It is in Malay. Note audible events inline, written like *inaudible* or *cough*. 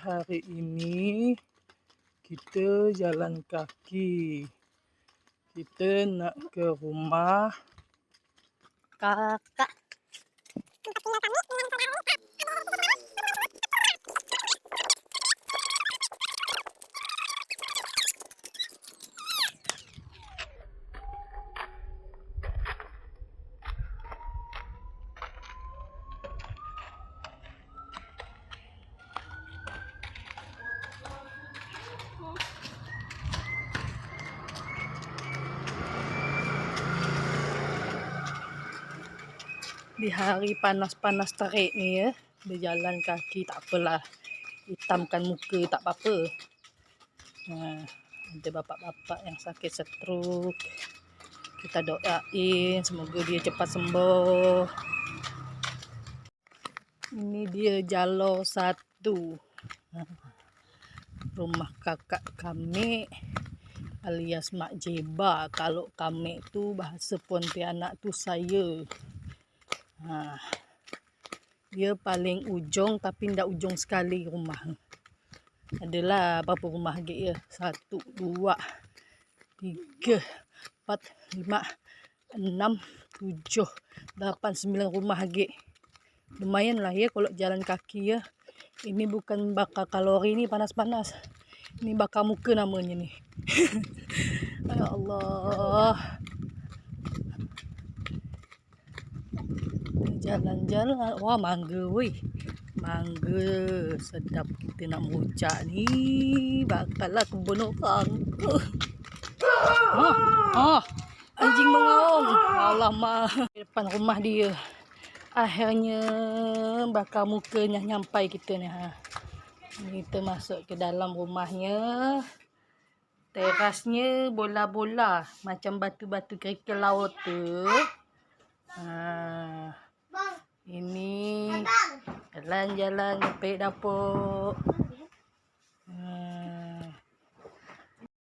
hari ini kita jalan kaki. Kita nak ke rumah kakak. Di hari panas-panas terik ni ya. Berjalan kaki tak apalah. Hitamkan muka tak apa-apa. Ha, ada bapak-bapak yang sakit stroke. Kita doain semoga dia cepat sembuh. Ini dia jalur satu. *laughs* Rumah kakak kami alias Mak Jeba. Kalau kami tu bahasa Pontianak tu saya. Ha. Dia paling ujung tapi ndak ujung sekali rumah. Adalah berapa rumah lagi ya? Satu, dua, tiga, empat, lima, enam, tujuh, lapan, sembilan rumah lagi. Lumayan lah ya kalau jalan kaki ya. Ini bukan bakar kalori ni panas-panas. Ini bakar muka namanya ni. *laughs* ya Allah. Jalan-jalan wah mangga weh. Mangga. Sedap kita nak merucak ni. Bakallah kebun orang ha *laughs* ha anjing mengaum alamak depan rumah dia. Akhirnya bakal mukanya nyampai kita ni ha. Kita masuk ke dalam rumahnya. Terasnya bola-bola. Macam batu-batu kerikil laut tu. Ini jalan-jalan sampai dapur